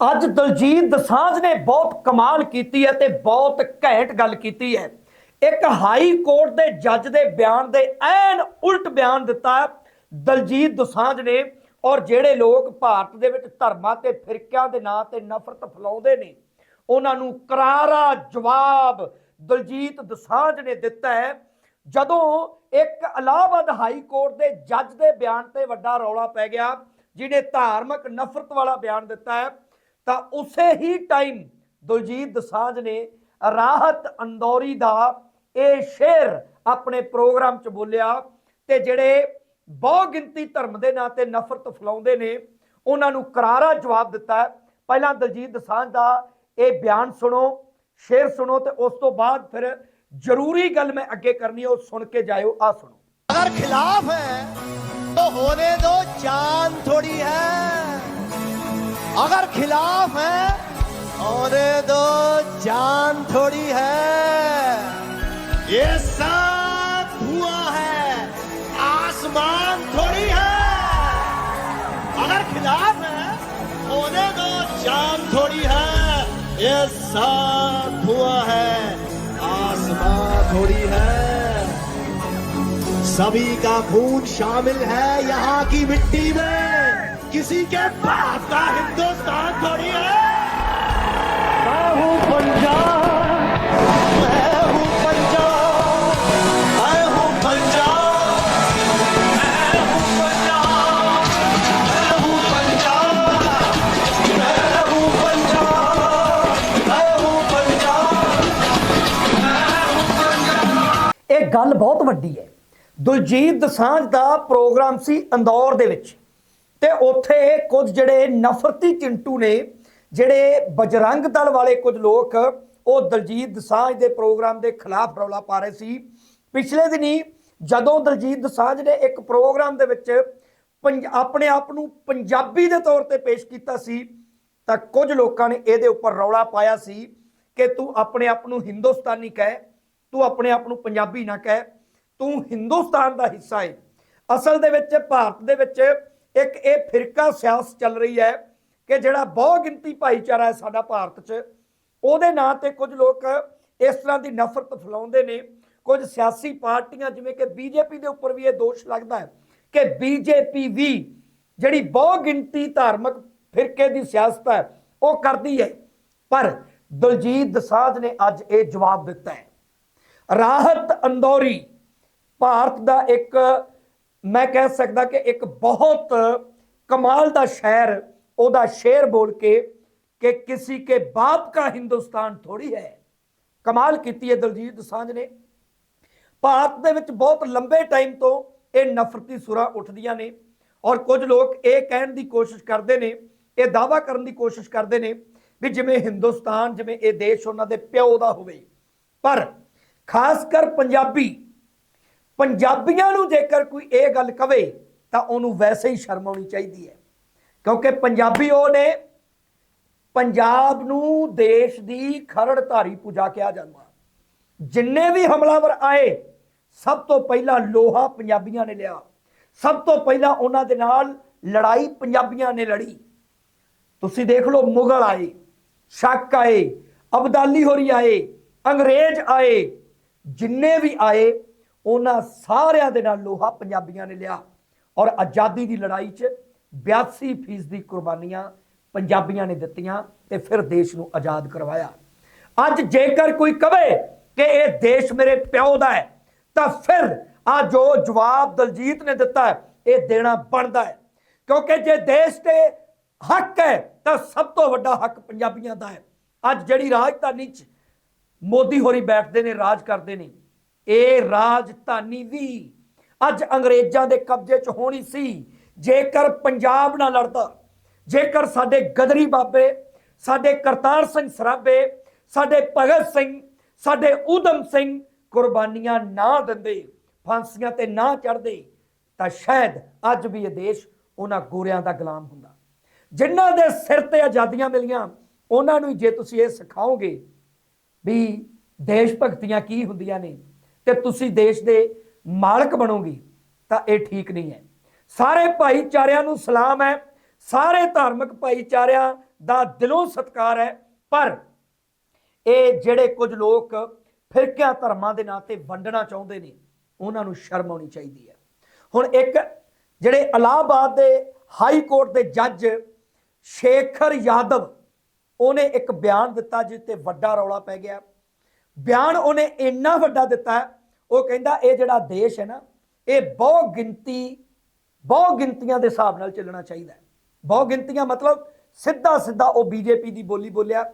ਅੱਜ ਦਲਜੀਤ ਦਸਾਂਝ ਨੇ ਬਹੁਤ ਕਮਾਲ ਕੀਤੀ ਹੈ ਤੇ ਬਹੁਤ ਘੈਂਟ ਗੱਲ ਕੀਤੀ ਹੈ। ਇੱਕ ਹਾਈ ਕੋਰਟ ਦੇ ਜੱਜ ਦੇ ਬਿਆਨ ਦੇ ਐਨ ਉਲਟ ਬਿਆਨ ਦਿੱਤਾ ਦਲਜੀਤ ਦਸਾਂਝ ਨੇ ਔਰ ਜਿਹੜੇ ਲੋਕ ਭਾਰਤ ਦੇ ਵਿੱਚ ਧਰਮਾਂ ਤੇ ਫਿਰਕਿਆਂ ਦੇ ਨਾਂ ਤੇ ਨਫ਼ਰਤ ਫੈਲਾਉਂਦੇ ਨੇ, ਉਹਨਾਂ ਨੂੰ ਕਰਾਰਾ ਜਵਾਬ ਦਲਜੀਤ ਦਸਾਂਝ ਨੇ ਦਿੱਤਾ ਹੈ। ਜਦੋਂ ਇੱਕ ਇਲਾਹਾਬਾਦ ਹਾਈ ਕੋਰਟ ਦੇ ਜੱਜ ਦੇ ਬਿਆਨ ਤੇ ਵੱਡਾ ਰੌਲਾ ਪੈ ਗਿਆ, ਜਿਹਨੇ ਧਾਰਮਿਕ ਨਫ਼ਰਤ ਵਾਲਾ ਬਿਆਨ ਦਿੱਤਾ ਹੈ ਤਾਂ ਉਸੇ ਹੀ ਟਾਈਮ ਦਲਜੀਤ ਦਸਾਂਝ ਨੇ ਰਾਹਤ ਅੰਦੌਰੀ ਦਾ ਇਹ ਸ਼ੇਰ ਆਪਣੇ ਪ੍ਰੋਗਰਾਮ 'ਚ ਬੋਲਿਆ ਤੇ ਜਿਹੜੇ ਬਹੁ ਗਿਣਤੀ ਧਰਮ ਦੇ ਨਾਂ ਤੇ ਨਫ਼ਰਤ ਫਲਾਉਂਦੇ ਨੇ, ਉਹਨਾਂ ਨੂੰ ਕਰਾਰਾ ਜਵਾਬ ਦਿੱਤਾ ਪਹਿਲਾਂ ਦਲਜੀਤ ਦਸਾਂਝ ਦਾ ਇਹ ਬਿਆਨ ਸੁਣੋ, ਸ਼ੇਰ ਸੁਣੋ ਤੇ ਉਸ ਤੋਂ ਬਾਅਦ ਫਿਰ ਜ਼ਰੂਰੀ ਗੱਲ ਮੈਂ ਅੱਗੇ ਕਰਨੀ ਹੈ, ਉਹ ਸੁਣ ਕੇ ਜਾਇਓ ਆ ਸੁਣੋ। ਅਗਰ ਖਿਲਾਫ ਹੈ, ਤਾਂ ਹੋਨੇ ਦੋ ਜਾਨ ਥੋੜੀ अगर खिलाफ है होने दो जान थोड़ी है। ये सब धुआँ है, आसमान थोड़ी है। अगर खिलाफ है होने दो जान थोड़ी है। ये सब धुआँ है, आसमान थोड़ी है। सभी का खून शामिल है यहाँ की मिट्टी में। किसी के बाप का हिंदुस्तान थोड़ी है मैं हूँ पंजाब मैं हूँ पंजाब मैं हूँ पंजाब मैं हूँ पंजाब मैं हूँ पंजाब मैं हूँ पंजाब मैं हूँ पंजाब ਇਹ ਗੱਲ ਬਹੁਤ ਵੱਡੀ ਹੈ ਦਲਜੀਤ ਦਸਾਂਝ ਦਾ ਪ੍ਰੋਗਰਾਮ ਸੀ ਅੰਦੌਰ ਦੇ ਵਿੱਚ ਤੇ ਉੱਥੇ ਕੁਝ ਜਿਹੜੇ ਨਫ਼ਰਤੀ ਚਿੰਟੂ ਨੇ, ਜਿਹੜੇ ਬਜਰੰਗ ਦਲ ਵਾਲੇ ਕੁਝ ਲੋਕ, ਉਹ ਦਲਜੀਤ ਦਸਾਂਝ ਦੇ ਪ੍ਰੋਗਰਾਮ ਦੇ ਖਿਲਾਫ ਰੌਲਾ ਪਾ ਰਹੇ ਸੀ। ਪਿਛਲੇ ਦਿਨੀ ਜਦੋਂ ਦਲਜੀਤ ਦਸਾਂਝ ਨੇ ਇੱਕ ਪ੍ਰੋਗਰਾਮ ਦੇ ਵਿੱਚ ਪੰਜ- ਆਪਣੇ ਆਪ ਨੂੰ ਪੰਜਾਬੀ ਦੇ ਤੌਰ ਤੇ ਪੇਸ਼ ਕੀਤਾ ਸੀ, ਤਾਂ ਕੁਝ ਲੋਕਾਂ ਨੇ ਇਹਦੇ ਉੱਪਰ ਰੌਲਾ ਪਾਇਆ ਸੀ ਕਿ ਤੂੰ ਆਪਣੇ ਆਪ ਨੂੰ ਹਿੰਦੁਸਤਾਨੀ ਕਹਿ, ਤੂੰ ਆਪਣੇ ਆਪ ਨੂੰ ਪੰਜਾਬੀ ਨਾ ਕਹਿ, ਤੂੰ ਹਿੰਦੁਸਤਾਨ ਦਾ ਹਿੱਸਾ ਹੈ ਅਸਲ ਦੇ ਵਿੱਚ ਭਾਰਤ ਦੇ ਵਿੱਚ ਇੱਕ ਇਹ ਫਿਰਕਾ ਸਿਆਸਤ ਚੱਲ ਰਹੀ ਹੈ ਕਿ ਜਿਹੜਾ ਬਹੁ ਗਿਣਤੀ ਭਾਈਚਾਰਾ ਹੈ ਸਾਡਾ ਭਾਰਤ 'ਚ, ਉਹਦੇ ਨਾਂ ਤੇ ਕੁਝ ਲੋਕ ਇਸ ਤਰ੍ਹਾਂ ਦੀ ਨਫ਼ਰਤ ਫੈਲਾਉਂਦੇ ਨੇ। ਕੁਝ ਸਿਆਸੀ ਪਾਰਟੀਆਂ, ਜਿਵੇਂ ਕਿ ਬੀਜੇਪੀ ਦੇ ਉੱਪਰ ਵੀ ਇਹ ਦੋਸ਼ ਲੱਗਦਾ ਹੈ ਕਿ ਬੀਜੇਪੀ ਵੀ ਜਿਹੜੀ ਬਹੁ ਗਿਣਤੀ ਧਾਰਮਿਕ ਫਿਰਕੇ ਦੀ ਸਿਆਸਤ ਹੈ, ਉਹ ਕਰਦੀ ਹੈ। ਪਰ ਦਲਜੀਤ ਦਸਾਜ ਨੇ ਅੱਜ ਇਹ ਜਵਾਬ ਦਿੱਤਾ ਹੈ। ਰਾਹਤ ਅੰਦੌਰੀ ਭਾਰਤ ਦਾ ਇੱਕ ਮੈਂ ਕਹਿ ਸਕਦਾ ਕਿ ਇੱਕ ਬਹੁਤ ਕਮਾਲ ਦਾ ਸ਼ਾਇਰ ਉਹਦਾ ਸ਼ੇਰ ਬੋਲ ਕੇ ਕਿ ਕਿਸੇ ਕੇ ਬਾਪ का ਹਿੰਦੁਸਤਾਨ ਥੋੜੀ ਹੈ। ਕਮਾਲ ਕੀਤੀ ਹੈ ਦਲਜੀਤ ਦਸਾਂਝ ਨੇ। ਭਾਰਤ ਦੇ ਵਿੱਚ ਬਹੁਤ ਲੰਬੇ ਟਾਈਮ ਤੋਂ ਇਹ ਨਫ਼ਰਤੀ ਸੁਰਾਂ ਉੱਠਦੀਆਂ ਨੇ ਔਰ ਕੁਝ ਲੋਕ ਇਹ ਕਹਿਣ ਦੀ ਕੋਸ਼ਿਸ਼ ਕਰਦੇ ਨੇ, ਇਹ ਦਾਵਾ ਕਰਨ ਦੀ ਕੋਸ਼ਿਸ਼ ਕਰਦੇ ਨੇ ਵੀ ਜਿਵੇਂ ਹਿੰਦੁਸਤਾਨ, ਜਿਵੇਂ ਇਹ ਦੇਸ਼ ਉਹਨਾਂ ਦੇ ਪਿਓ ਦਾ ਹੋਵੇ। ਪਰ ਖਾਸ ਕਰ ਪੰਜਾਬੀ ਪੰਜਾਬੀਆਂ ਨੂੰ ਜੇਕਰ ਕੋਈ ਇਹ ਗੱਲ ਕਵੇ, ਤਾਂ ਉਹਨੂੰ ਵੈਸੇ ਹੀ ਸ਼ਰਮ ਆਉਣੀ ਚਾਹੀਦੀ ਹੈ। ਕਿਉਂਕਿ ਪੰਜਾਬੀ ਉਹ ਨੇ, ਪੰਜਾਬ ਨੂੰ ਦੇਸ਼ ਦੀ ਖਰੜਧਾਰੀ ਪੂਜਾ ਕਿਹਾ ਜਾਂਦਾ। ਜਿੰਨੇ ਵੀ ਹਮਲਾਵਰ ਆਏ, ਸਭ ਤੋਂ ਪਹਿਲਾਂ ਲੋਹਾ ਪੰਜਾਬੀਆਂ ਨੇ ਲਿਆ। ਸਭ ਤੋਂ ਪਹਿਲਾਂ ਉਹਨਾਂ ਦੇ ਨਾਲ ਲੜਾਈ ਪੰਜਾਬੀਆਂ ਨੇ ਲੜੀ। ਤੁਸੀਂ ਦੇਖ ਲਓ, ਮੁਗਲ ਆਏ, ਸ਼ੱਕ ਆਏ, ਅਬਦਾਲੀ ਹੋਰੀ ਆਏ, ਅੰਗਰੇਜ਼ ਆਏ, ਜਿੰਨੇ ਵੀ ਆਏ ਉਹਨਾਂ ਸਾਰਿਆਂ ਦੇ ਨਾਲ ਲੋਹਾ ਪੰਜਾਬੀਆਂ ਨੇ ਲਿਆ ਔਰ ਆਜ਼ਾਦੀ ਦੀ ਲੜਾਈ 'ਚ 82% ਫੀਸਦੀ ਦੀ ਕੁਰਬਾਨੀਆਂ ਪੰਜਾਬੀਆਂ ਨੇ ਦਿੱਤੀਆਂ ਤੇ ਫਿਰ ਦੇਸ਼ ਨੂੰ ਆਜ਼ਾਦ ਕਰਵਾਇਆ। ਅੱਜ ਜੇਕਰ ਕੋਈ ਕਵੇ ਕਿ ਇਹ ਦੇਸ਼ ਮੇਰੇ ਪਿਓ ਦਾ ਹੈ, ਤਾਂ ਫਿਰ ਆ ਜੋ ਜਵਾਬ ਦਲਜੀਤ ਨੇ ਦਿੱਤਾ ਇਹ ਦੇਣਾ ਬਣਦਾ ਹੈ। ਕਿਉਂਕਿ ਜੇ ਦੇਸ਼ ਤੇ ਹੱਕ ਹੈ, ਤਾਂ ਸਭ ਤੋਂ ਵੱਡਾ ਹੱਕ ਪੰਜਾਬੀਆਂ ਦਾ ਹੈ। ਅੱਜ ਜਿਹੜੀ ਰਾਜਧਾਨੀ 'ਚ ਮੋਦੀ ਹੋਰੀ ਬੈਠਦੇ ਨੇ, ਰਾਜ ਕਰਦੇ ਨੇ ਇਹ ਰਾਜਧਾਨੀ ਵੀ ਅੱਜ ਅੰਗਰੇਜ਼ਾਂ ਦੇ ਕਬਜ਼ੇ 'ਚ ਹੋਣੀ ਸੀ। ਜੇਕਰ ਪੰਜਾਬ ਨਾਲ ਲੜਦਾ, ਜੇਕਰ ਸਾਡੇ ਗਦਰੀ ਬਾਬੇ, ਸਾਡੇ ਕਰਤਾਰ ਸਿੰਘ ਸਰਾਭੇ, ਸਾਡੇ ਭਗਤ ਸਿੰਘ, ਸਾਡੇ ਊਧਮ ਸਿੰਘ ਕੁਰਬਾਨੀਆਂ ਨਾ ਦਿੰਦੇ, ਫਾਂਸੀਆਂ ਤੇ ਨਾ ਚੜਦੇ ਤਾਂ ਸ਼ਾਇਦ ਅੱਜ ਵੀ ਇਹ ਦੇਸ਼ ਉਹਨਾਂ ਗੋਰਿਆਂ ਦਾ ਗੁਲਾਮ ਹੁੰਦਾ। ਜਿਨ੍ਹਾਂ ਦੇ ਸਿਰ ਤੇ ਆਜ਼ਾਦੀਆਂ ਮਿਲੀਆਂ, ਉਹਨਾਂ ਨੂੰ ਜੇ ਤੁਸੀਂ ਇਹ ਸਿਖਾਓਗੇ ਵੀ ਦੇਸ਼ ਭਗਤੀਆਂ ਕੀ ਹੁੰਦੀਆਂ ਨੇ ਤੇ ਤੁਸੀਂ ਦੇਸ਼ ਦੇ ਮਾਲਕ ਬਣੋਗੇ, ਤਾਂ ਇਹ ਠੀਕ ਨਹੀਂ ਹੈ। ਸਾਰੇ ਭਾਈਚਾਰਿਆਂ ਨੂੰ ਸਲਾਮ ਹੈ, ਸਾਰੇ ਧਾਰਮਿਕ ਭਾਈਚਾਰਿਆਂ ਦਾ ਦਿਲੋਂ ਸਤਿਕਾਰ ਹੈ, ਪਰ ਇਹ ਜਿਹੜੇ ਕੁਝ ਲੋਕ ਫਿਰਕਿਆਂ ਧਰਮਾਂ ਦੇ ਨਾਂ ਤੇ ਵੰਡਣਾ ਚਾਹੁੰਦੇ ਨੇ, ਉਹਨਾਂ ਨੂੰ ਸ਼ਰਮ ਆਉਣੀ ਚਾਹੀਦੀ ਹੈ। ਹੁਣ ਇੱਕ ਜਿਹੜੇ ਇਲਾਹਾਬਾਦ ਦੇ ਹਾਈ ਕੋਰਟ ਦੇ ਜੱਜ ਸ਼ੇਖਰ ਯਾਦਵ, ਉਹਨੇ ਇੱਕ ਬਿਆਨ ਦਿੱਤਾ ਜਿਸ ਤੇ ਵੱਡਾ ਰੌਲਾ ਪੈ ਗਿਆ। ਬਿਆਨ ਉਹਨੇ ਇੰਨਾ ਵੱਡਾ ਦਿੱਤਾ ਉਹ ਕਹਿੰਦਾ, ਇਹ ਜਿਹੜਾ ਦੇਸ਼ ਹੈ ਨਾ, ਇਹ ਬਹੁ ਗਿਣਤੀ, ਬਹੁ ਗਿਣਤੀਆਂ ਦੇ ਹਿਸਾਬ ਨਾਲ ਚੱਲਣਾ ਚਾਹੀਦਾ ਹੈ। ਬਹੁ ਗਿਣਤੀਆਂ ਮਤਲਬ ਸਿੱਧਾ ਸਿੱਧਾ ਉਹ ਬੀਜੇਪੀ ਦੀ ਬੋਲੀ ਬੋਲਿਆ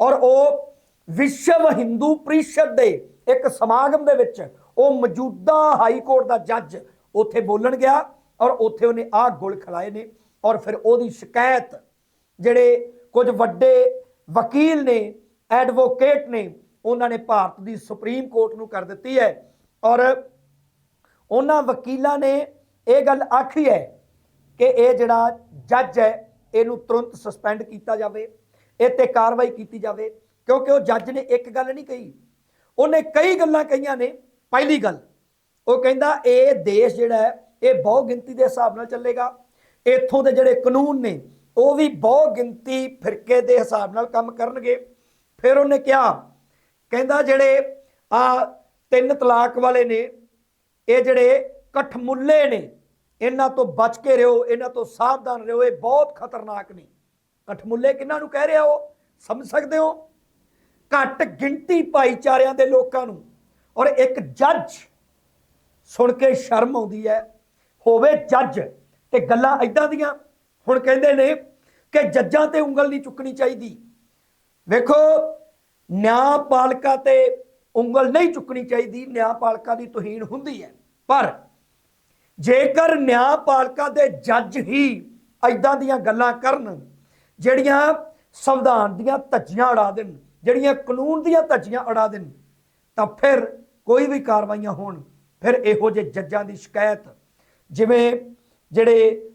ਔਰ ਉਹ ਵਿਸ਼ਵ ਹਿੰਦੂ ਪ੍ਰੀਸ਼ਦ ਦੇ ਇੱਕ ਸਮਾਗਮ ਦੇ ਵਿੱਚ ਉਹ ਮੌਜੂਦਾ ਹਾਈ ਕੋਰਟ ਦਾ ਜੱਜ ਉੱਥੇ ਬੋਲਣ ਗਿਆ ਔਰ ਉੱਥੇ ਉਹਨੇ ਆਹ ਗੁਲ ਖਲਾਏ ਨੇ ਔਰ ਫਿਰ ਉਹਦੀ ਸ਼ਿਕਾਇਤ ਜਿਹੜੇ ਕੁਝ ਵੱਡੇ ਵਕੀਲ ਨੇ, ਐਡਵੋਕੇਟ ਨੇ, ਉਹਨਾਂ ਨੇ ਭਾਰਤ ਦੀ ਸੁਪਰੀਮ ਕੋਰਟ ਨੂੰ ਕਰ ਦਿੱਤੀ ਹੈ। ਔਰ ਉਹਨਾਂ ਵਕੀਲਾਂ ਨੇ ਇਹ ਗੱਲ ਆਖੀ ਹੈ ਕਿ ਇਹ ਜਿਹੜਾ ਜੱਜ ਹੈ, ਇਹਨੂੰ ਤੁਰੰਤ ਸਸਪੈਂਡ ਕੀਤਾ ਜਾਵੇ, ਇਹ ਤੇ ਕਾਰਵਾਈ ਕੀਤੀ ਜਾਵੇ, ਕਿਉਂਕਿ ਉਹ ਜੱਜ ਨੇ ਇੱਕ ਗੱਲ ਨਹੀਂ ਕਹੀ। ਉਹਨੇ ਕਈ ਗੱਲਾਂ ਕਹੀਆਂ ਨੇ, ਪਹਿਲੀ ਗੱਲ, ਉਹ ਕਹਿੰਦਾ ਇਹ ਦੇਸ਼ ਜਿਹੜਾ ਹੈ, ਇਹ ਬਹੁ ਗਿਣਤੀ ਦੇ ਹਿਸਾਬ ਨਾਲ ਚੱਲੇਗਾ। ਇੱਥੋਂ ਦੇ ਜਿਹੜੇ ਕਾਨੂੰਨ ਨੇ, ਉਹ ਵੀ ਬਹੁ ਗਿਣਤੀ ਫਿਰਕੇ ਦੇ ਹਿਸਾਬ ਨਾਲ ਕੰਮ ਕਰਨਗੇ। ਫਿਰ ਉਹਨੇ ਕਿਹਾ, ਕਹਿੰਦਾ ਜਿਹੜੇ ਆ ਤਿੰਨ ਤਲਾਕ ਵਾਲੇ ਨੇ, ਇਹ ਜਿਹੜੇ ਕਠਮੁੱਲੇ ਨੇ, ਇਹਨਾਂ ਤੋਂ ਬਚ ਕੇ ਰਹੋ ਇਹਨਾਂ ਤੋਂ ਸਾਵਧਾਨ ਰਹੋ ਇਹ ਬਹੁਤ ਖਤਰਨਾਕ ਨੇ। ਕਠਮੁੱਲੇ ਕਿਹਨਾਂ ਨੂੰ ਕਹਿ ਰਿਹਾ ਹੋ ਸਮਝ ਸਕਦੇ ਹੋ? ਘੱਟ ਗਿਣਤੀ ਭਾਈਚਾਰਿਆਂ ਦੇ ਲੋਕਾਂ ਨੂੰ। ਔਰ ਇੱਕ ਜੱਜ ਸੁਣ ਕੇ ਸ਼ਰਮ ਆਉਂਦੀ ਹੈ। ਹੋਵੇ ਜੱਜ ਤੇ ਗੱਲਾਂ ਇਦਾਂ ਦੀਆਂ। ਹੁਣ ਕਹਿੰਦੇ ਨੇ ਕਿ ਜੱਜਾਂ ਤੇ ਉਂਗਲ ਨਹੀਂ ਚੁੱਕਣੀ ਚਾਹੀਦੀ। ਵੇਖੋ, ਨਿਆਂ ਨਿਆਂਪਾਲਿਕਾ ਤੇ ਉਂਗਲ ਨਹੀਂ ਚੁੱਕਣੀ ਚਾਹੀਦੀ, ਨਿਆਂਪਾਲਿਕਾ ਦੀ ਤੋਹੀਨ ਹੁੰਦੀ ਹੈ। ਪਰ ਜੇਕਰ ਨਿਆਂਪਾਲਿਕਾ ਦੇ ਜੱਜ ਹੀ ਐਦਾਂ ਦੀਆਂ ਗੱਲਾਂ ਕਰਨ, ਜਿਹੜੀਆਂ ਸੰਵਿਧਾਨ ਦੀਆਂ ਧੱਜੀਆਂ ਉਡਾ ਦੇਣ, ਜਿਹੜੀਆਂ ਕਾਨੂੰਨ ਦੀਆਂ ਧੱਜੀਆਂ ਉਡਾ ਦੇਣ, ਤਾਂ ਫਿਰ ਕੋਈ ਵੀ ਕਾਰਵਾਈਆਂ ਹੋਣ, ਫਿਰ ਇਹੋ ਜਿਹੇ ਜੱਜਾਂ ਦੀ ਸ਼ਿਕਾਇਤ, ਜਿਵੇਂ ਜਿਹੜੇ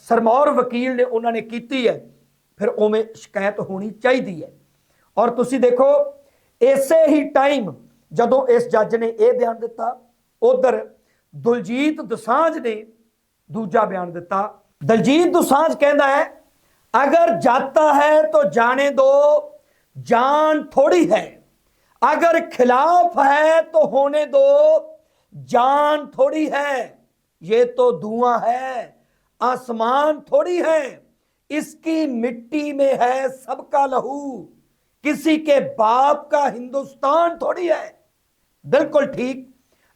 ਸਰਮੌਰ ਵਕੀਲ ਨੇ ਉਹਨਾਂ ਨੇ ਕੀਤੀ ਹੈ, ਫਿਰ ਉਵੇਂ ਸ਼ਿਕਾਇਤ ਹੋਣੀ ਚਾਹੀਦੀ ਹੈ। ਔਰ ਤੁਸੀਂ ਦੇਖੋ ਇਸੇ ਹੀ ਟਾਈਮ ਜਦੋਂ ਇਸ ਜੱਜ ਨੇ ਇਹ ਬਿਆਨ ਦਿੱਤਾ ਉਧਰ ਦਲਜੀਤ ਦੋਸਾਂਝ ਨੇ ਦੂਜਾ ਬਿਆਨ ਦਿੱਤਾ ਦਲਜੀਤ ਦੋਸਾਂਝ ਕਹਿੰਦਾ ਹੈ ਅਗਰ ਜਾਤਾ ਹੈ ਤਾਂ ਜਾਣੇ ਦੋ ਜਾਨ ਥੋੜੀ ਹੈ अगर खिलाफ है तो होने दो जान थोड़ी है ये तो धुआं है आसमान थोड़ी है इसकी मिट्टी में है सबका लहू किसी के बाप का हिंदुस्तान थोड़ी है ਬਿਲਕੁਲ ਠੀਕ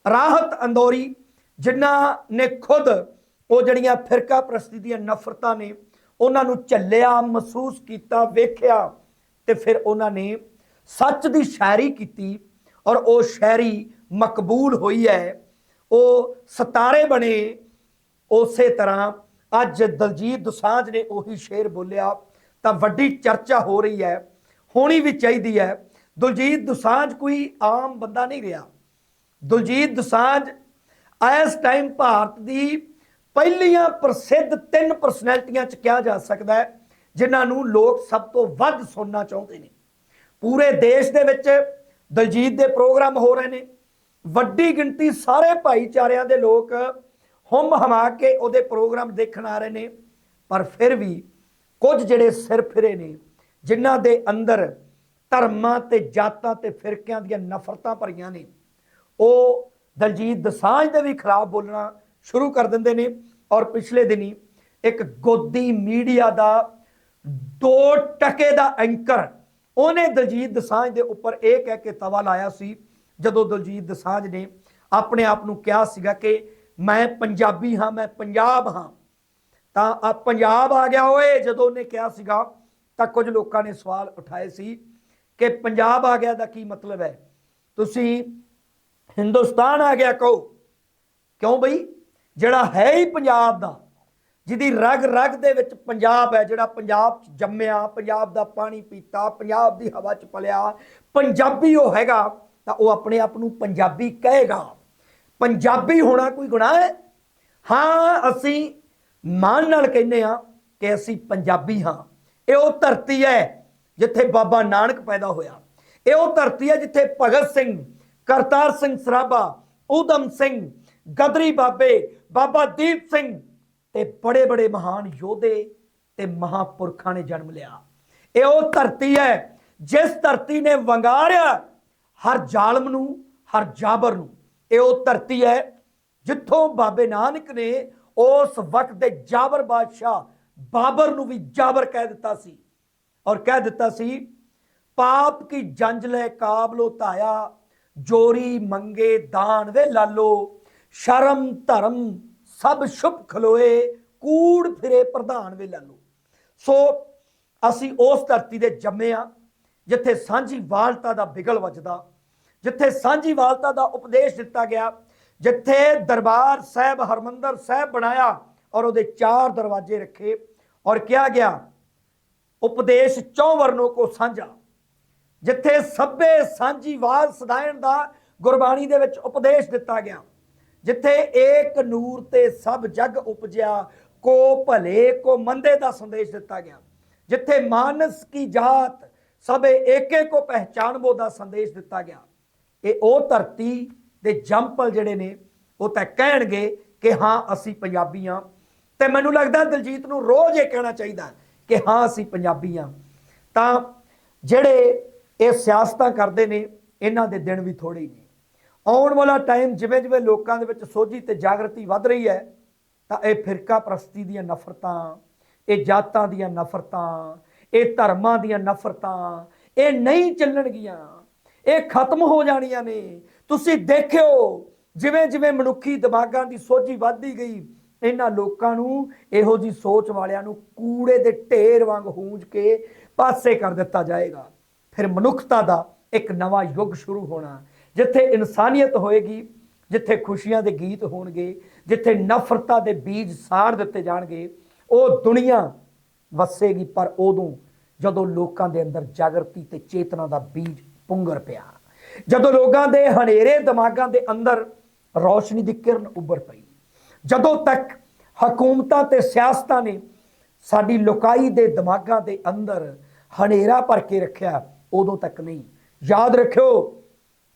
ਰਾਹਤ ਅੰਦੋਰੀ ਜਿਨ੍ਹਾਂ ਨੇ ਖੁਦ ਉਹ ਜਿਹੜੀਆਂ ਫਿਰਕਾ ਪ੍ਰਸਤੀ ਦੀਆਂ ਨਫ਼ਰਤਾਂ ਨੇ ਉਹਨਾਂ ਨੂੰ ਝੱਲਿਆ ਮਹਿਸੂਸ ਕੀਤਾ ਵੇਖਿਆ ਤੇ ਫਿਰ ਉਹਨਾਂ ਨੇ ਸੱਚ ਦੀ ਸ਼ਾਇਰੀ ਕੀਤੀ ਔਰ ਉਹ ਸ਼ਾਇਰੀ ਮਕਬੂਲ ਹੋਈ ਹੈ ਉਹ ਸਤਾਰੇ ਬਣੇ ਉਸੇ ਤਰ੍ਹਾਂ ਅੱਜ ਦਲਜੀਤ ਦੋਸਾਂਝ ਨੇ ਉਹੀ ਸ਼ੇਰ ਬੋਲਿਆ ਤਾਂ ਵੱਡੀ ਚਰਚਾ ਹੋ ਰਹੀ ਹੈ ਹੋਣੀ ਵੀ ਚਾਹੀਦੀ ਹੈ। ਦਲਜੀਤ ਦੁਸਾਂਝ ਕੋਈ ਆਮ ਬੰਦਾ ਨਹੀਂ ਰਿਹਾ। ਦਲਜੀਤ ਦੁਸਾਂਝ ਇਸ ਟਾਈਮ ਭਾਰਤ ਦੀ ਪਹਿਲੀਆਂ ਪ੍ਰਸਿੱਧ ਤਿੰਨ ਪਰਸਨੈਲਿਟੀਆਂ ਚ ਕਿਹਾ ਜਾ ਸਕਦਾ ਹੈ, ਜਿਨ੍ਹਾਂ ਨੂੰ ਲੋਕ ਸਭ ਤੋਂ ਵੱਧ ਸੁਣਨਾ ਚਾਹੁੰਦੇ ਨੇ। ਪੂਰੇ ਦੇਸ਼ ਦੇ ਵਿੱਚ ਦਲਜੀਤ ਦੇ ਪ੍ਰੋਗਰਾਮ ਹੋ ਰਹੇ ਨੇ। ਵੱਡੀ ਗਿਣਤੀ ਸਾਰੇ ਭਾਈਚਾਰਿਆਂ ਦੇ ਲੋਕ ਹੁੰਮ ਹਮਾ ਕੇ ਉਹਦੇ ਪ੍ਰੋਗਰਾਮ ਦੇਖਣ ਆ ਰਹੇ ਨੇ। ਪਰ ਫਿਰ ਵੀ ਕੁਝ ਜਿਹੜੇ ਸਿਰ ਫਿਰੇ ਨੇ ਜਿਨ੍ਹਾਂ ਦੇ ਅੰਦਰ ਧਰਮਾਂ ਤੇ ਜਾਤਾਂ ਤੇ ਫਿਰਕਿਆਂ ਦੀਆਂ ਨਫ਼ਰਤਾਂ ਭਰੀਆਂ ਨੇ, ਉਹ ਦਲਜੀਤ ਦਸਾਂਝ ਦੇ ਵੀ ਖਿਲਾਫ ਬੋਲਣਾ ਸ਼ੁਰੂ ਕਰ ਦਿੰਦੇ ਨੇ ਔਰ ਪਿਛਲੇ ਦਿਨੀ ਇੱਕ ਗੋਦੀ ਮੀਡੀਆ ਦਾ ਦੋ ਟਕੇ ਦਾ ਐਂਕਰ ਉਹਨੇ ਦਲਜੀਤ ਦਸਾਂਝ ਦੇ ਉੱਪਰ ਇਹ ਕਹਿ ਕੇ ਤਵਾ ਲਾਇਆ ਸੀ, ਜਦੋਂ ਦਲਜੀਤ ਦਸਾਂਝ ਨੇ ਆਪਣੇ ਆਪ ਨੂੰ ਕਿਹਾ ਸੀਗਾ ਕਿ ਮੈਂ ਪੰਜਾਬੀ ਹਾਂ, ਮੈਂ ਪੰਜਾਬ ਹਾਂ, ਤਾਂ ਆ ਪੰਜਾਬ ਆ ਗਿਆ ਓਏ, ਜਦੋਂ ਉਹਨੇ ਕਿਹਾ ਸੀਗਾ ਤਾਂ ਕੁਝ ਲੋਕਾਂ ਨੇ ਸਵਾਲ ਉਠਾਏ ਸੀ ਕਿ ਪੰਜਾਬ ਆ ਗਿਆ ਦਾ ਕੀ ਮਤਲਬ ਹੈ? ਤੁਸੀਂ ਹਿੰਦੁਸਤਾਨ ਆ ਗਿਆ ਕਹੋ। ਕਿਉਂ ਬਈ? ਜਿਹੜਾ ਹੈ ਹੀ ਪੰਜਾਬ ਦਾ, ਜਿਹਦੀ ਰਗ ਰਗ ਦੇ ਵਿੱਚ ਪੰਜਾਬ ਹੈ, ਜਿਹੜਾ ਪੰਜਾਬ 'ਚ ਜੰਮਿਆ, ਪੰਜਾਬ ਦਾ ਪਾਣੀ ਪੀਤਾ, ਪੰਜਾਬ ਦੀ ਹਵਾ 'ਚ ਪਲਿਆ, ਪੰਜਾਬੀ ਉਹ ਹੈਗਾ, ਤਾਂ ਉਹ ਆਪਣੇ ਆਪ ਨੂੰ ਪੰਜਾਬੀ ਕਹੇਗਾ। ਪੰਜਾਬੀ ਹੋਣਾ ਕੋਈ ਗੁਨਾਹ ਹੈ? ਹਾਂ, ਅਸੀਂ ਮਾਣ ਨਾਲ ਕਹਿੰਦੇ ਆ ਕਿ ਅਸੀਂ ਪੰਜਾਬੀ ਹਾਂ। ਇਹ ਉਹ ਧਰਤੀ ਹੈ ਜਿੱਥੇ ਬਾਬਾ ਨਾਨਕ ਪੈਦਾ ਹੋਇਆ। ਇਹ ਉਹ ਧਰਤੀ ਹੈ ਜਿੱਥੇ ਭਗਤ ਸਿੰਘ, ਕਰਤਾਰ ਸਿੰਘ ਸਰਾਭਾ, ਊਧਮ ਸਿੰਘ, ਗਦਰੀ ਬਾਬੇ, ਬਾਬਾ ਦੀਪ ਸਿੰਘ ਤੇ ਬੜੇ ਬੜੇ ਮਹਾਨ ਯੋਧੇ ਤੇ ਮਹਾਪੁਰਖਾਂ ਨੇ ਜਨਮ ਲਿਆ। ਇਹ ਉਹ ਧਰਤੀ ਹੈ ਜਿਸ ਧਰਤੀ ਨੇ ਵੰਗਾਰਿਆ ਹਰ ਜ਼ਾਲਮ ਨੂੰ, ਹਰ ਜਾਬਰ ਨੂੰ। ਇਹ ਉਹ ਧਰਤੀ ਹੈ ਜਿੱਥੋਂ ਬਾਬੇ ਨਾਨਕ ਨੇ ਉਸ ਵਕਤ ਦੇ ਜਾਬਰ ਬਾਦਸ਼ਾਹ ਬਾਬਰ ਨੂੰ ਵੀ ਜਾਬਰ ਕਹਿ ਦਿੱਤਾ ਸੀ ਔਰ ਕਹਿ ਦਿੱਤਾ ਸੀ, ਪਾਪ ਕੀ ਜੰਜ ਲੈ ਕਾਬਲੋ ਧਾਇਆ, ਜੋਰੀ ਮੰਗੇ ਦਾਨ ਵੇ ਲਾਲੋ, ਸ਼ਰਮ ਧਰਮ ਸਭ ਸ਼ੁਭ ਖਲੋਏ, ਕੂੜ ਫਿਰੇ ਪ੍ਰਧਾਨ ਵੇ ਲਾਲੋ। ਸੋ ਅਸੀਂ ਉਸ ਧਰਤੀ ਦੇ ਜੰਮੇ ਆ, ਜਿੱਥੇ ਸਾਂਝੀ ਵਾਲਤਾ ਦਾ ਬਿਗਲ ਵੱਜਦਾ, ਜਿੱਥੇ ਸਾਂਝੀ ਵਾਲਤਾ ਦਾ ਉਪਦੇਸ਼ ਦਿੱਤਾ ਗਿਆ, ਜਿੱਥੇ ਦਰਬਾਰ ਸਾਹਿਬ ਹਰਮੰਦਰ ਸਾਹਿਬ ਬਣਾਇਆ ਔਰ ਉਹਦੇ ਚਾਰ ਦਰਵਾਜ਼ੇ ਰੱਖੇ ਔਰ ਕਿਹਾ ਗਿਆ, ਉਪਦੇਸ਼ ਚੌ ਵਰਨੋਂ ਕੋ ਸਾਂਝਾ। ਜਿੱਥੇ ਸਭੇ ਸਾਂਝੀ ਵਾਲ ਸਦਾਇਣ ਦਾ ਗੁਰਬਾਣੀ ਦੇ ਵਿੱਚ ਉਪਦੇਸ਼ ਦਿੱਤਾ ਗਿਆ। ਜਿੱਥੇ ਏਕ ਨੂਰ ਤੇ ਸਭ ਜਗ ਉਪਜਿਆ, ਕੋ ਭਲੇ, ਕੋ ਮੰਦੇ ਦਾ ਸੰਦੇਸ਼ ਦਿੱਤਾ ਗਿਆ। ਜਿੱਥੇ ਮਾਨਸ ਕੀ ਜਾਤ, ਸਭੇ ਏਕੇ ਕੋ ਪਹਿਚਾਨਬੋ ਦਾ ਸੰਦੇਸ਼ ਦਿੱਤਾ ਗਿਆ। ਇਹ ਉਹ ਧਰਤੀ ਦੇ ਜੰਪਲ ਜਿਹੜੇ ਨੇ, ਉਹ ਤਾਂ ਕਹਿਣਗੇ ਕਿ ਹਾਂ, ਅਸੀਂ ਪੰਜਾਬੀਆਂ ਤੇ ਮੈਨੂੰ ਲੱਗਦਾ ਦਿਲਜੀਤ ਨੂੰ ਰੋਜ਼ ਇਹ ਕਹਿਣਾ ਚਾਹੀਦਾ ਕਿ ਹਾਂ, ਅਸੀਂ ਪੰਜਾਬੀ ਹਾਂ। ਤਾਂ ਜਿਹੜੇ ਇਹ ਸਿਆਸਤਾਂ ਕਰਦੇ ਨੇ, ਇਹਨਾਂ ਦੇ ਦਿਨ ਵੀ ਥੋੜੇ ਹੀ ਨੇ। ਆਉਣ ਵਾਲਾ ਟਾਈਮ ਜਿਵੇਂ ਜਿਵੇਂ ਲੋਕਾਂ ਦੇ ਵਿੱਚ ਸੋਝੀ ਤੇ ਜਾਗਰਤੀ ਵੱਧ ਰਹੀ ਹੈ, ਤਾਂ ਇਹ ਫਿਰਕਾ ਪ੍ਰਸਤੀ ਦੀਆਂ ਨਫ਼ਰਤਾਂ, ਇਹ ਜਾਤਾਂ ਦੀਆਂ ਨਫ਼ਰਤਾਂ, ਇਹ ਧਰਮਾਂ ਦੀਆਂ ਨਫ਼ਰਤਾਂ, ਇਹ ਨਹੀਂ ਚੱਲਣਗੀਆਂ, ਇਹ ਖਤਮ ਹੋ ਜਾਣੀਆਂ ਨੇ। ਤੁਸੀਂ ਦੇਖਿਓ, ਜਿਵੇਂ ਜਿਵੇਂ ਮਨੁੱਖੀ ਦਿਮਾਗਾਂ ਦੀ ਸੋਝੀ ਵੱਧਦੀ ਗਈ ਇਹਨਾਂ ਲੋਕਾਂ ਨੂੰ ਇਹੋ ਜੀ ਸੋਚ ਵਾਲਿਆਂ ਨੂੰ ਕੂੜੇ ਦੇ ਢੇਰ ਵਾਂਗ ਹੂੰਜ ਕੇ ਪਾਸੇ ਕਰ ਦਿੱਤਾ ਜਾਏਗਾ। ਫਿਰ ਮਨੁੱਖਤਾ ਦਾ ਇੱਕ ਨਵਾਂ ਯੁੱਗ ਸ਼ੁਰੂ ਹੋਣਾ, ਜਿੱਥੇ ਇਨਸਾਨੀਅਤ ਹੋਏਗੀ, ਜਿੱਥੇ ਖੁਸ਼ੀਆਂ ਦੇ ਗੀਤ ਹੋਣਗੇ, ਜਿੱਥੇ ਨਫ਼ਰਤਾਂ ਦੇ ਬੀਜ ਸਾੜ ਦਿੱਤੇ ਜਾਣਗੇ, ਉਹ ਦੁਨੀਆ ਵਸੇਗੀ, ਪਰ ਉਦੋਂ ਜਦੋਂ ਲੋਕਾਂ ਦੇ ਅੰਦਰ ਜਾਗਰਤੀ ਤੇ ਚੇਤਨਾ ਦਾ ਬੀਜ ਪੁੰਗਰ ਪਿਆ, ਜਦੋਂ ਲੋਕਾਂ ਦੇ ਹਨੇਰੇ, ਦਿਮਾਗਾਂ ਦੇ ਅੰਦਰ ਰੌਸ਼ਨੀ ਦੀ ਕਿਰਨ ਉੱਭਰ ਪਈ ਜਦੋਂ ਤੱਕ ਹਕੂਮਤਾਂ ਤੇ ਸਿਆਸਤਾਂ ਨੇ ਸਾਡੀ ਲੋਕਾਈ ਦੇ ਦਿਮਾਗਾਂ ਦੇ ਅੰਦਰ ਹਨੇਰਾ ਭਰ ਕੇ ਰੱਖਿਆ, ਉਦੋਂ ਤੱਕ ਨਹੀਂ। ਯਾਦ ਰੱਖਿਓ,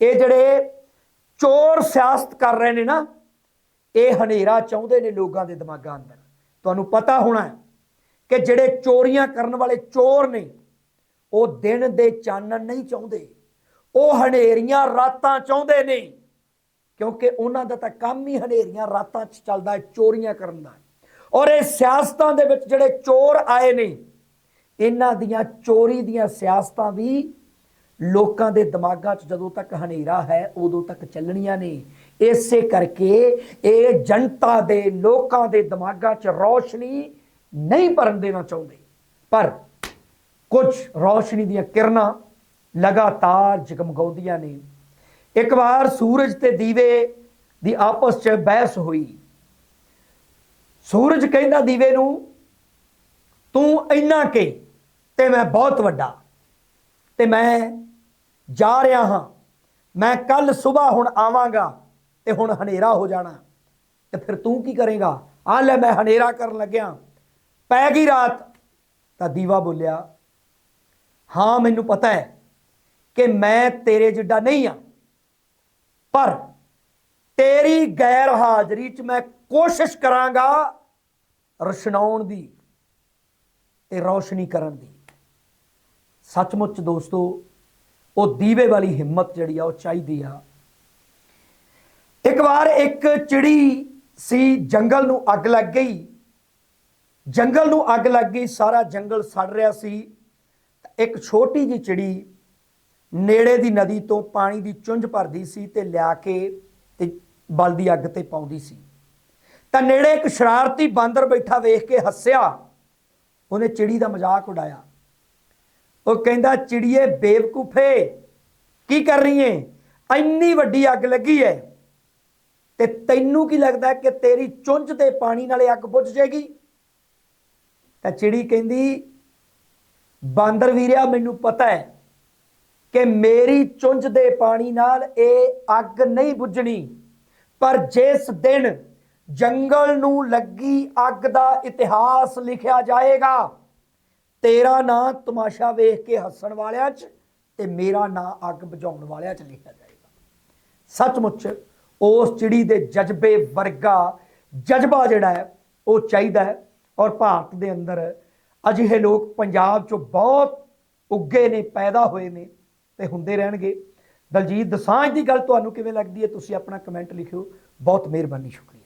ਇਹ ਜਿਹੜੇ ਚੋਰ ਸਿਆਸਤ ਕਰ ਰਹੇ ਨੇ ਨਾ, ਇਹ ਹਨੇਰਾ ਚਾਹੁੰਦੇ ਨੇ ਲੋਕਾਂ ਦੇ ਦਿਮਾਗਾਂ ਅੰਦਰ। ਤੁਹਾਨੂੰ ਪਤਾ ਹੋਣਾ ਕਿ ਜਿਹੜੇ ਚੋਰੀਆਂ ਕਰਨ ਵਾਲੇ ਚੋਰ ਨੇ, ਉਹ ਦਿਨ ਦੇ ਚਾਨਣ ਨਹੀਂ ਚਾਹੁੰਦੇ। ਉਹ ਹਨੇਰੀਆਂ ਰਾਤਾਂ ਚਾਹੁੰਦੇ ਨੇ। ਕਿਉਂਕਿ ਉਹਨਾਂ ਦਾ ਤਾਂ ਕੰਮ ਹੀ ਹਨੇਰੀਆਂ, ਰਾਤਾਂ 'ਚ ਚੱਲਦਾ ਹੈ, ਚੋਰੀਆਂ ਕਰਨ ਦਾ ਔਰ ਇਹ ਸਿਆਸਤਾਂ ਦੇ ਵਿੱਚ ਜਿਹੜੇ ਚੋਰ ਆਏ ਨੇ, ਇਹਨਾਂ ਦੀਆਂ ਚੋਰੀ ਦੀਆਂ ਸਿਆਸਤਾਂ ਵੀ ਲੋਕਾਂ ਦੇ ਦਿਮਾਗਾਂ 'ਚ ਜਦੋਂ ਤੱਕ ਹਨੇਰਾ ਹੈ, ਉਦੋਂ ਤੱਕ ਚੱਲਣੀਆਂ ਨੇ। ਇਸੇ ਕਰਕੇ ਇਹ ਜਨਤਾ ਦੇ ਲੋਕਾਂ ਦੇ ਦਿਮਾਗਾਂ 'ਚ ਰੌਸ਼ਨੀ ਨਹੀਂ ਭਰਨ ਦੇਣਾ ਚਾਹੁੰਦੇ। ਪਰ ਕੁਝ ਰੌਸ਼ਨੀ ਦੀਆਂ ਕਿਰਨਾਂ ਲਗਾਤਾਰ ਜਗਮਗਾਉਂਦੀਆਂ ਨੇ। ਇੱਕ ਵਾਰ ਸੂਰਜ ਤੇ ਦੀਵੇ ਦੀ ਆਪਸ 'ਚ ਬਹਿਸ ਹੋਈ। ਸੂਰਜ ਕਹਿੰਦਾ, ਦੀਵੇ ਨੂੰ ਤੂੰ ਇੰਨਾ ਕਿ ਤੇ ਮੈਂ ਬਹੁਤ ਵੱਡਾ। ਤੇ ਮੈਂ ਜਾ ਰਿਹਾ ਹਾਂ। ਮੈਂ ਕੱਲ ਸਵੇਰ ਹੁਣ ਆਵਾਂਗਾ ਤੇ ਹੁਣ ਹਨੇਰਾ ਹੋ ਜਾਣਾ। ਤੇ ਫਿਰ ਤੂੰ ਕੀ ਕਰੇਗਾ? ਆ ਲੈ, ਮੈਂ ਹਨੇਰਾ ਕਰਨ ਲੱਗਿਆ। ਪੈ ਗਈ ਰਾਤ। ਤਾਂ ਦੀਵਾ ਬੋਲਿਆ, ਹਾਂ, ਮੈਨੂੰ ਪਤਾ ਹੈ ਕਿ ਮੈਂ ਤੇਰੇ ਜਿੱਡਾ ਨਹੀਂ ਆ। ਪਰ ਤੇਰੀ ਗੈਰ ਹਾਜ਼ਰੀ 'ਚ ਮੈਂ ਕੋਸ਼ਿਸ਼ ਕਰਾਂਗਾ ਰਸ਼ਨਾਉਣ ਦੀ ਤੇ ਰੌਸ਼ਨੀ ਕਰਨ ਦੀ। ਸੱਚਮੁੱਚ ਦੋਸਤੋ, ਉਹ ਦੀਵੇ ਵਾਲੀ ਹਿੰਮਤ ਜਿਹੜੀ ਆ, ਉਹ ਚਾਹੀਦੀ ਆ। ਇੱਕ ਵਾਰ ਇੱਕ ਚਿੜੀ ਸੀ, ਜੰਗਲ ਨੂੰ ਅੱਗ ਲੱਗ ਗਈ। ਜੰਗਲ ਨੂੰ ਅੱਗ ਲੱਗ ਗਈ, ਸਾਰਾ ਜੰਗਲ ਸੜ ਰਿਹਾ ਸੀ। ਇੱਕ ਛੋਟੀ ਜਿਹੀ ਚਿੜੀ ਨੇੜੇ ਦੀ ਨਦੀ ਤੋਂ ਪਾਣੀ ਦੀ ਚੁੰਝ ਭਰਦੀ ਸੀ ਤੇ ਲਿਆ ਕੇ ਤੇ ਬਲਦੀ ਅੱਗ ਤੇ ਪਾਉਂਦੀ ਸੀ। ਤਾਂ ਨੇੜੇ ਇੱਕ ਸ਼ਰਾਰਤੀ ਬਾਂਦਰ ਬੈਠਾ ਵੇਖ ਕੇ ਹੱਸਿਆ। ਉਹਨੇ ਚਿੜੀ ਦਾ ਮਜ਼ਾਕ ਉਡਾਇਆ। ਉਹ ਕਹਿੰਦਾ, ਚਿੜੀਏ, ਬੇਵਕੂਫੇ, ਕੀ ਕਰ ਰਹੀ ਏ? ਇੰਨੀ ਵੱਡੀ ਅੱਗ ਲੱਗੀ ਏ। ਤੇ ਤੈਨੂੰ ਕੀ ਲੱਗਦਾ ਕਿ ਤੇਰੀ ਚੁੰਝ 'ਤੇ ਪਾਣੀ ਨਾਲੇ ਅੱਗ ਬੁਝ ਜਾਏਗੀ? ਤਾਂ ਚਿੜੀ ਕਹਿੰਦੀ, ਬਾਂਦਰ ਵੀਰਿਆ, ਮੈਨੂੰ ਪਤਾ ਹੈ ਕਿ ਮੇਰੀ ਚੁੰਝ ਦੇ ਪਾਣੀ ਨਾਲ ਇਹ ਅੱਗ ਨਹੀਂ ਬੁਝਣੀ। ਪਰ ਜਿਸ ਦਿਨ ਜੰਗਲ ਨੂੰ ਲੱਗੀ ਅੱਗ ਦਾ ਇਤਿਹਾਸ ਲਿਖਿਆ ਜਾਏਗਾ, ਤੇਰਾ ਨਾਂ ਤਮਾਸ਼ਾ ਵੇਖ ਕੇ ਹੱਸਣ ਵਾਲਿਆਂ 'ਚ ਤੇ ਮੇਰਾ ਨਾਂ ਅੱਗ ਬੁਝਾਉਣ ਵਾਲਿਆਂ 'ਚ ਲਿਖਿਆ ਜਾਏਗਾ। ਸੱਚਮੁੱਚ ਉਸ ਚਿੜੀ ਦੇ ਜਜ਼ਬੇ ਵਰਗਾ ਜਜ਼ਬਾ ਜਿਹੜਾ ਹੈ, ਉਹ ਚਾਹੀਦਾ ਹੈ ਔਰ ਭਾਰਤ ਦੇ ਅੰਦਰ ਅਜਿਹੇ ਲੋਕ ਪੰਜਾਬ 'ਚੋਂ ਬਹੁਤ ਉੱਗੇ ਨੇ, ਪੈਦਾ ਹੋਏ ਨੇ। ਤੇ ਹੁੰਦੇ ਰਹਿਣਗੇ। ਦਲਜੀਤ ਦਸਾਂਝ ਦੀ ਗੱਲ ਤੁਹਾਨੂੰ ਕਿਵੇਂ ਲੱਗਦੀ ਹੈ? ਤੁਸੀਂ ਆਪਣਾ ਕਮੈਂਟ ਲਿਖਿਓ। ਬਹੁਤ ਮਿਹਰਬਾਨੀ, ਸ਼ੁਕਰੀਆ।